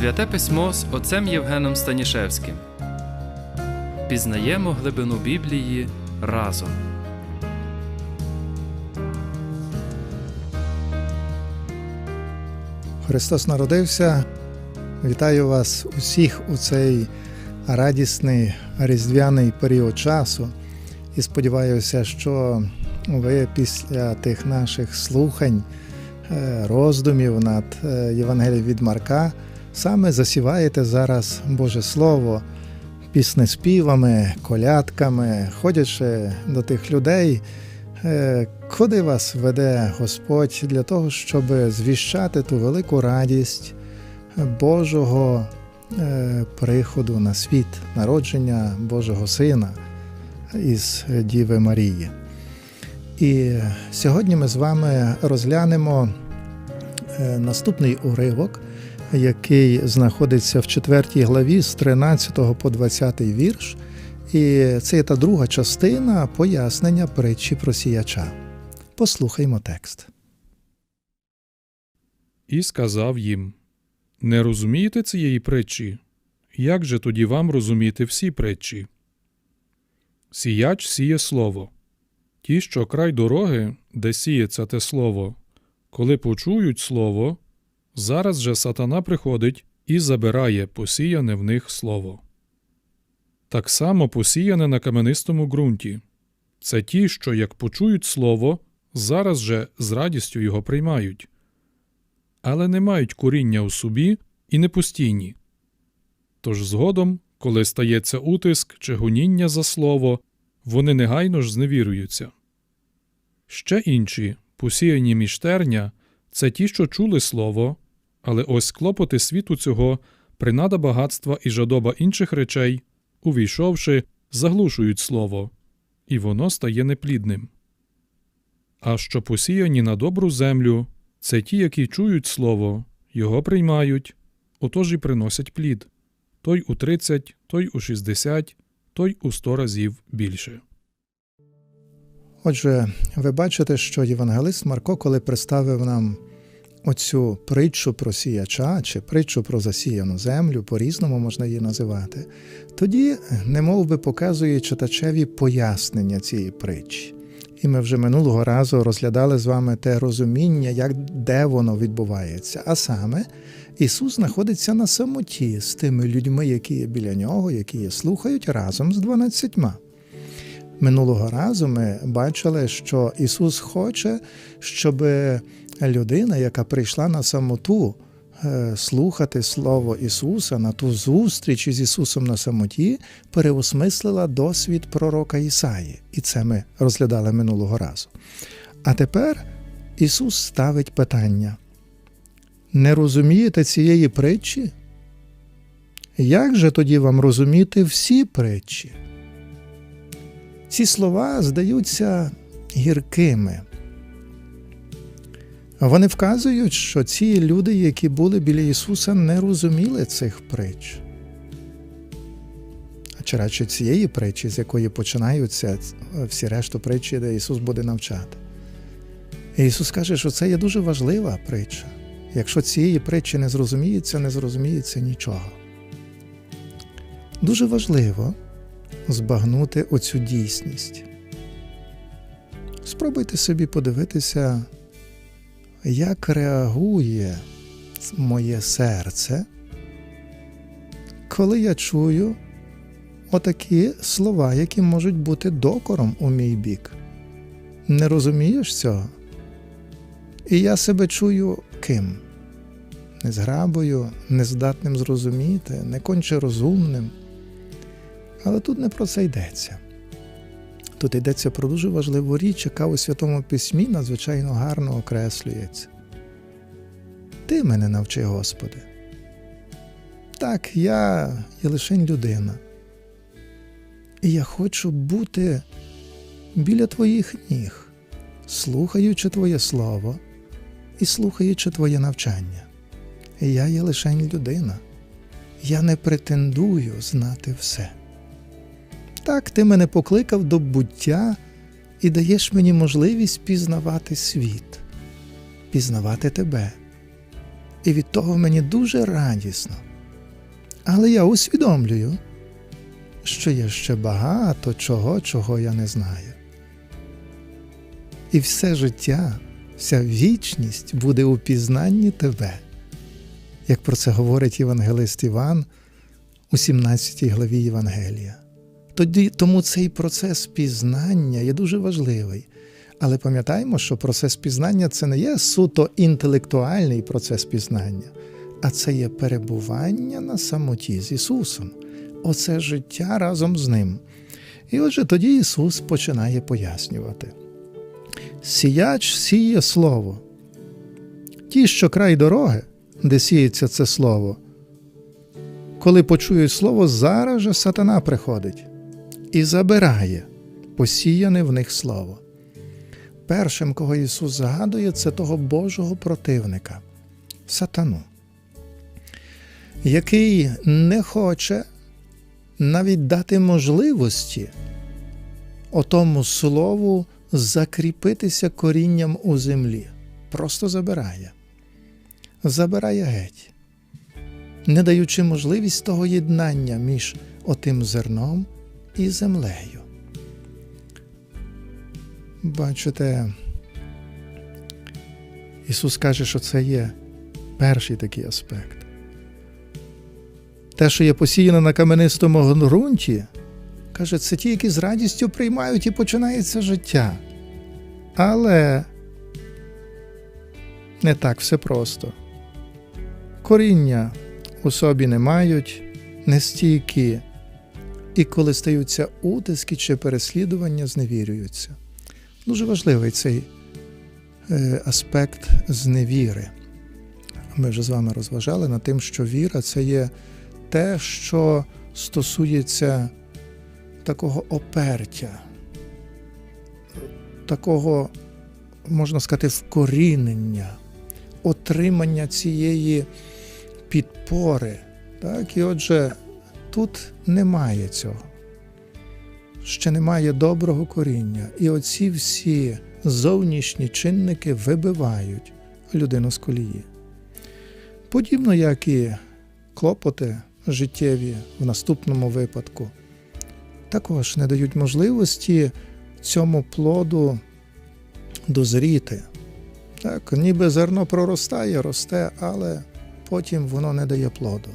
Святе письмо з отцем Євгеном Станішевським. Пізнаємо глибину Біблії разом. Христос народився. Вітаю вас усіх у цей радісний різдвяний період часу. І сподіваюся, що ви після тих наших слухань, е, роздумів над е, Євангелієм від Марка саме засіваєте зараз Боже Слово піснеспівами, колядками, ходячи до тих людей, Е, Куди вас веде Господь для того, щоб звіщати ту велику радість Божого е, приходу на світ, народження Божого Сина із Діви Марії. І сьогодні ми з вами розглянемо е, наступний уривок, який знаходиться в 4 главі з 13 по 20 вірш. І це та друга частина пояснення притчі про сіяча. Послухаймо текст. І сказав їм Не розумієте цієї притчі? Як же тоді вам розуміти всі притчі? Сіяч сіє слово. Ті, що край дороги, де сіється те слово, коли почують слово, зараз же сатана приходить і забирає посіяне в них слово. Так само посіяне на каменистому ґрунті. Це ті, що, як почують слово, зараз же з радістю його приймають, але не мають коріння у собі і не постійні. Тож згодом, коли стається утиск чи гоніння за слово, вони негайно ж зневіруються. Ще інші, посіяні між терня, це ті, що чули слово, але ось клопоти світу цього, принада багатства і жадоба інших речей, увійшовши, заглушують слово, і воно стає неплідним. А що посіяні на добру землю, це ті, які чують слово, його приймають, отож і приносять плід той у тридцять, той у шістдесят, той у сто разів більше. Отже, ви бачите, що євангелист Марко, коли представив нам оцю притчу про сіяча чи притчу про засіяну землю, по-різному можна її називати, тоді немов би показує читачеві пояснення цієї притчі. І ми вже минулого разу розглядали з вами те розуміння, як де воно відбувається. А саме Ісус знаходиться на самоті з тими людьми, які є біля нього, які є слухають разом з дванадцятьма. Минулого разу ми бачили, що Ісус хоче, щоб людина, яка прийшла на самоту е, слухати Слово Ісуса на ту зустріч із Ісусом на самоті, переосмислила досвід пророка Ісаї. І це ми розглядали минулого разу. А тепер Ісус ставить питання: не розумієте цієї притчі? Як же тоді вам розуміти всі притчі? Ці слова здаються гіркими. Вони вказують, що ці люди, які були біля Ісуса, не розуміли цих притч. А чи радше цієї притчі, з якої починаються всі решту притчі, де Ісус буде навчати. І Ісус каже, що це є дуже важлива притча. Якщо цієї притчі не зрозуміється, не зрозуміється нічого. Дуже важливо збагнути оцю дійсність. Спробуйте собі подивитися, як реагує моє серце, коли я чую отакі слова, які можуть бути докором у мій бік. Не розумієш цього? І я себе чую ким? Незграбою, нездатним зрозуміти, не конче розумним. Але тут не про це йдеться. Тут йдеться про дуже важливу річ, яка у Святому Письмі надзвичайно гарно окреслюється. Ти мене навчи, Господи. Так, я є лише людина. І я хочу бути біля Твоїх ніг, слухаючи Твоє Слово і слухаючи Твоє навчання. Я є лише людина. Я не претендую знати все. Так, ти мене покликав до буття і даєш мені можливість пізнавати світ, пізнавати тебе. І від того мені дуже радісно. Але я усвідомлюю, що є ще багато чого, чого я не знаю. І все життя, вся вічність буде у пізнанні тебе, як про це говорить євангелист Іван у 17 главі Євангелія. Тоді, тому цей процес пізнання є дуже важливий. Але пам'ятаємо, що процес пізнання це не є суто інтелектуальний процес пізнання, а це є перебування на самоті з Ісусом. Оце життя разом з Ним. І отже, тоді Ісус починає пояснювати. Сіяч сіє слово. Ті, що край дороги, де сіється це слово, коли почують слово, зараз же сатана приходить і забирає посіяне в них слово. Першим, кого Ісус згадує, це того Божого противника, сатану, який не хоче навіть дати можливості отому слову закріпитися корінням у землі. Просто забирає. Забирає геть, не даючи можливість того єднання між отим зерном і землею. Бачите, Ісус каже, що це є перший такий аспект. Те, що є посіяно на каменистому ґрунті, каже, це ті, які з радістю приймають і починається життя. Але не так все просто. Коріння у собі не мають, нестійкі, і коли стаються утиски чи переслідування, зневірюються. Дуже важливий цей е, аспект зневіри. Ми вже з вами розважали над тим, що віра це є те, що стосується такого опертя, такого, можна сказати, вкорінення, отримання цієї підпори. Так? І отже, тут немає цього. Ще немає доброго коріння, і оці всі зовнішні чинники вибивають людину з колії. Подібно як і клопоти життєві в наступному випадку, також не дають можливості цьому плоду дозріти. Так, ніби зерно проростає, росте, але потім воно не дає плоду.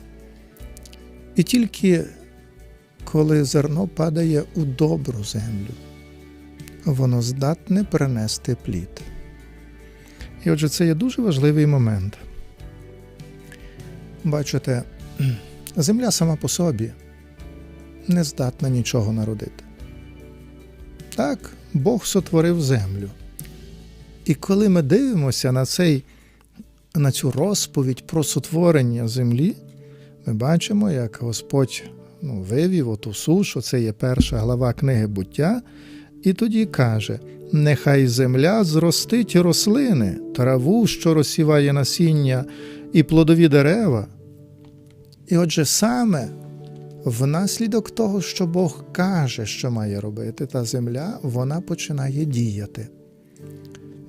І тільки коли зерно падає у добру землю, воно здатне принести плід. І отже, це є дуже важливий момент. Бачите, земля сама по собі не здатна нічого народити. Так, Бог сотворив землю. І коли ми дивимося на, цей, на цю розповідь про сотворення землі, ми бачимо, як Господь ну, вивів оту сушу, це є перша глава книги буття, і тоді каже: Нехай земля зростить рослини, траву, що розсіває насіння, і плодові дерева. І отже, саме внаслідок того, що Бог каже, що має робити, та земля, вона починає діяти.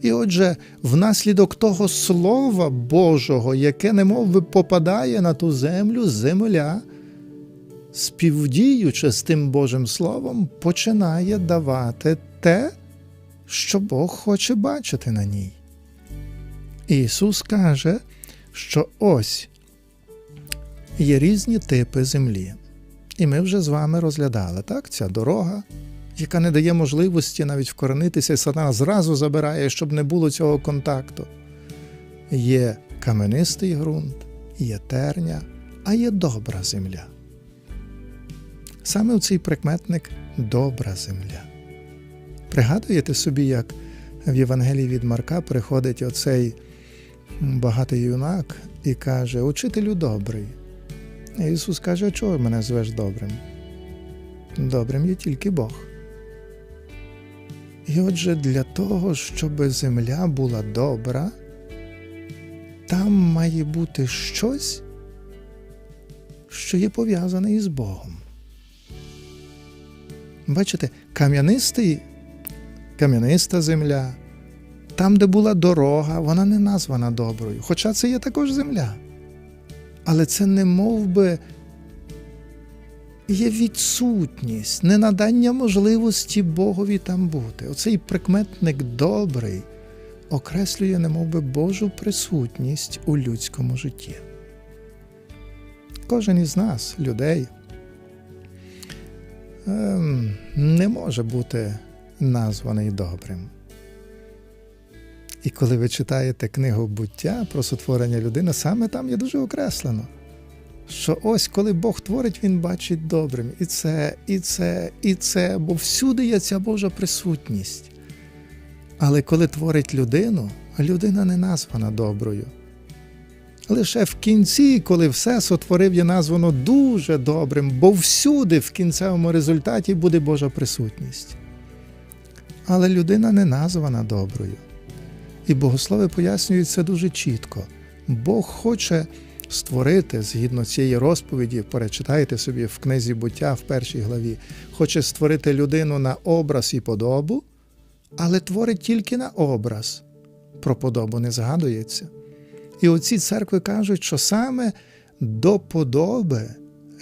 І отже, внаслідок того Слова Божого, яке немов би попадає на ту землю, земля, співдіючи з тим Божим Словом, починає давати те, що Бог хоче бачити на ній. Ісус каже, що ось є різні типи землі. І ми вже з вами розглядали так, ця дорога, яка не дає можливості навіть вкоренитися, і сатана зразу забирає, щоб не було цього контакту. Є каменистий ґрунт, є терня, а є добра земля. Саме в цей прикметник добра земля. Пригадуєте собі, як в Євангелії від Марка приходить оцей багатий юнак і каже: Учителю добрий. І Ісус каже, чого мене звеш добрим? Добрим є тільки Бог. І отже, для того, щоб земля була добра, там має бути щось, що є пов'язане із Богом. Бачите, кам'янистий, кам'яниста земля, Там, де була дорога, вона не названа доброю. Хоча це є також земля. Але це не мов би є відсутність, ненадання можливості Богові там бути. Оцей прикметник добрий окреслює немов би Божу присутність у людському житті. Кожен із нас, людей, ем, не може бути названий добрим. І коли ви читаєте книгу буття про сотворення людини, саме там є дуже окреслено, що ось коли Бог творить, він бачить добрим і це, і це, і це, бо всюди є ця Божа присутність. Але коли творить людину, людина не названа доброю. Лише в кінці, коли все сотворив, є названо дуже добрим, бо всюди в кінцевому результаті буде Божа присутність. Але людина не названа доброю. І богослови пояснюють це дуже чітко. Бог хоче створити, згідно цієї розповіді, перечитайте собі в книзі буття в першій главі, хоче створити людину на образ і подобу, але творить тільки на образ. Про подобу не згадується. І оці церкви кажуть, що саме до подоби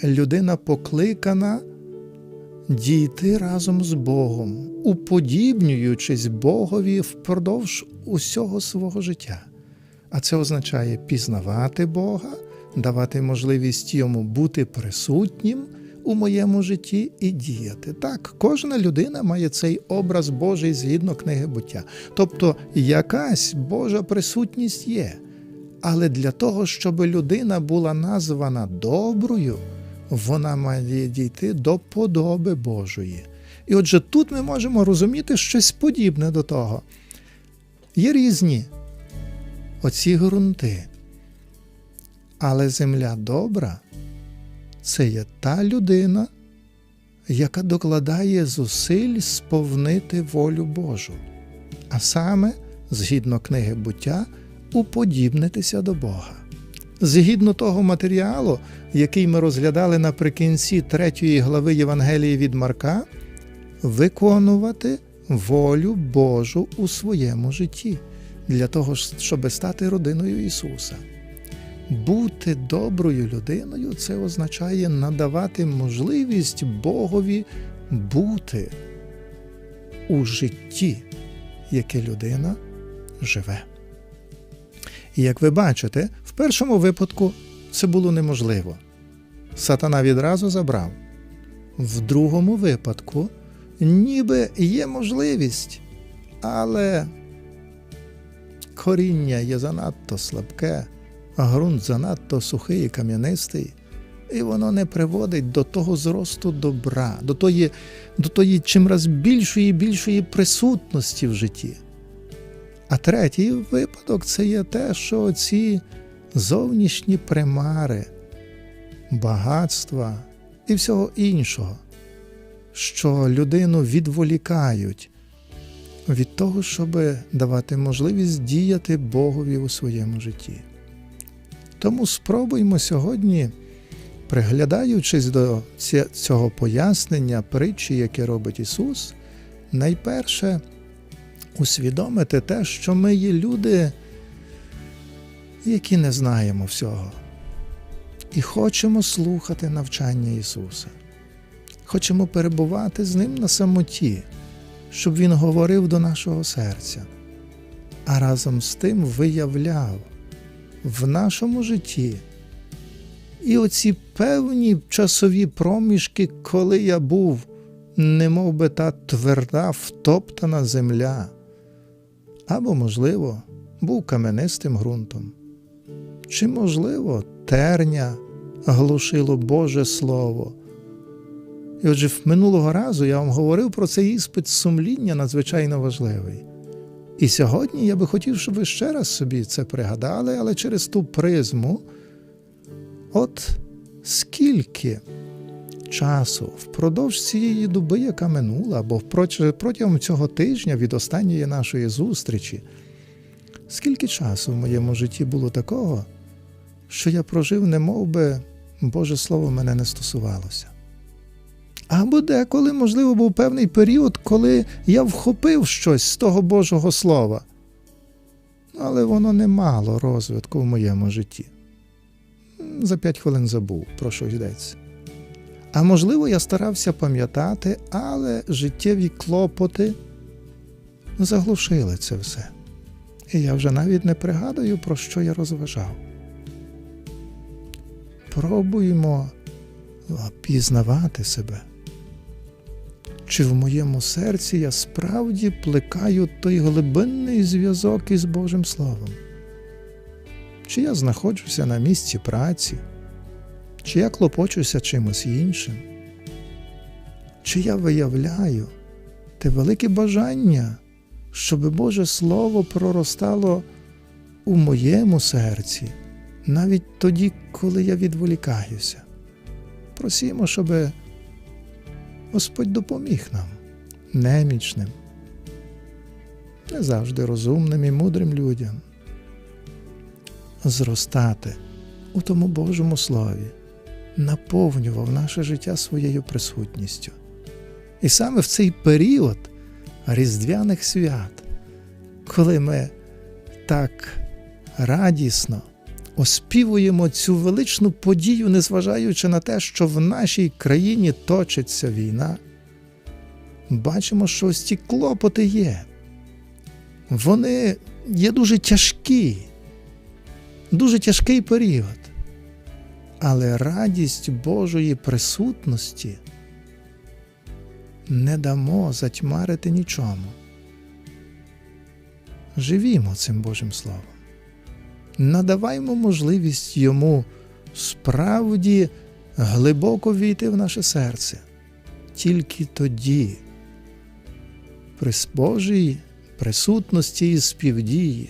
людина покликана дійти разом з Богом, уподібнюючись Богові впродовж усього свого життя. А це означає пізнавати Бога, давати можливість йому бути присутнім у моєму житті і діяти. Так, кожна людина має цей образ Божий згідно книги буття. Тобто якась Божа присутність є. Але для того, щоб людина була названа доброю, вона має дійти до подоби Божої. І отже, тут ми можемо розуміти щось подібне до того. Є різні оці ґрунти. Але земля добра це є та людина, яка докладає зусиль сповнити волю Божу, а саме, згідно книги буття, уподібнитися до Бога. Згідно того матеріалу, який ми розглядали наприкінці третьої глави Євангелії від Марка, виконувати волю Божу у своєму житті для того, щоб стати родиною Ісуса. Бути доброю людиною це означає надавати можливість Богові бути у житті, яке людина живе. І як ви бачите, в першому випадку це було неможливо. Сатана відразу забрав. В другому випадку ніби є можливість, але коріння є занадто слабке, а ґрунт занадто сухий і кам'янистий, і воно не приводить до того зросту добра, до тої, до тої чимраз більшої і більшої присутності в житті. А третій випадок це є те, що ці зовнішні примари, багатства і всього іншого, що людину відволікають від того, щоб давати можливість діяти Богові у своєму житті. Тому спробуймо сьогодні, приглядаючись до цього пояснення притчі, яке робить Ісус, найперше усвідомити те, що ми є люди, які не знаємо всього, і хочемо слухати навчання Ісуса. Хочемо перебувати з Ним на самоті, щоб Він говорив до нашого серця, а разом з тим виявляв в нашому житті і оці певні часові проміжки, коли я був, немов би та тверда втоптана земля, або, можливо, був каменистим ґрунтом, чи, можливо, терня глушило Боже Слово. І отже, минулого разу я вам говорив про цей іспит сумління надзвичайно важливий. І сьогодні я би хотів, щоб ви ще раз собі це пригадали, але через ту призму, от скільки часу впродовж цієї доби, яка минула, або протягом цього тижня від останньої нашої зустрічі, скільки часу в моєму житті було такого, що я прожив, не би Боже Слово мене не стосувалося. Або деколи, можливо, був певний період, коли я вхопив щось з того Божого Слова, але воно не мало розвитку в моєму житті. За п'ять хвилин забув, про що йдеться. А можливо, я старався пам'ятати, але життєві клопоти заглушили це все. І я вже навіть не пригадую, про що я розважав. Пробуємо а, пізнавати себе. Чи в моєму серці я справді плекаю той глибинний зв'язок із Божим Словом? Чи я знаходжуся на місці праці? Чи я клопочуся чимось іншим? Чи я виявляю те велике бажання, щоб Боже Слово проростало у моєму серці, навіть тоді, коли я відволікаюся? Просімо, щоб Господь допоміг нам, немічним, не завжди розумним і мудрим людям, зростати у тому Божому Слові, наповнював наше життя своєю присутністю. І саме в цей період Різдвяних свят, коли ми так радісно оспівуємо цю величну подію, незважаючи на те, що в нашій країні точиться війна, бачимо, що ось ці клопоти є. Вони є дуже тяжкі, дуже тяжкий період. Але радість Божої присутності не дамо затьмарити нічому. Живімо цим Божим Словом надаваймо можливість йому справді глибоко війти в наше серце. Тільки тоді, при Божій присутності і співдії,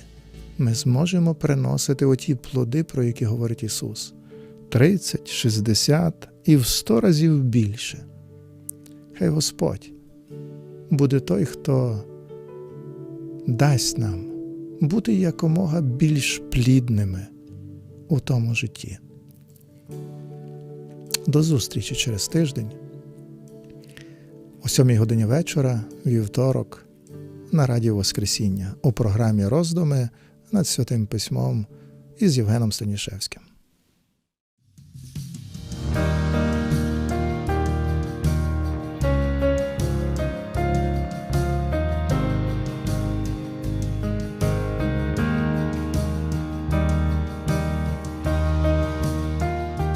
ми зможемо приносити оті плоди, про які говорить Ісус: 30, 60 і в 100 разів більше. Хай Господь буде той, хто дасть нам бути якомога більш плідними у тому житті. До зустрічі через тиждень, о 7 годині вечора, вівторок, на Радіо Воскресіння у програмі Роздуми над Святим Письмом із Євгеном Станішевським.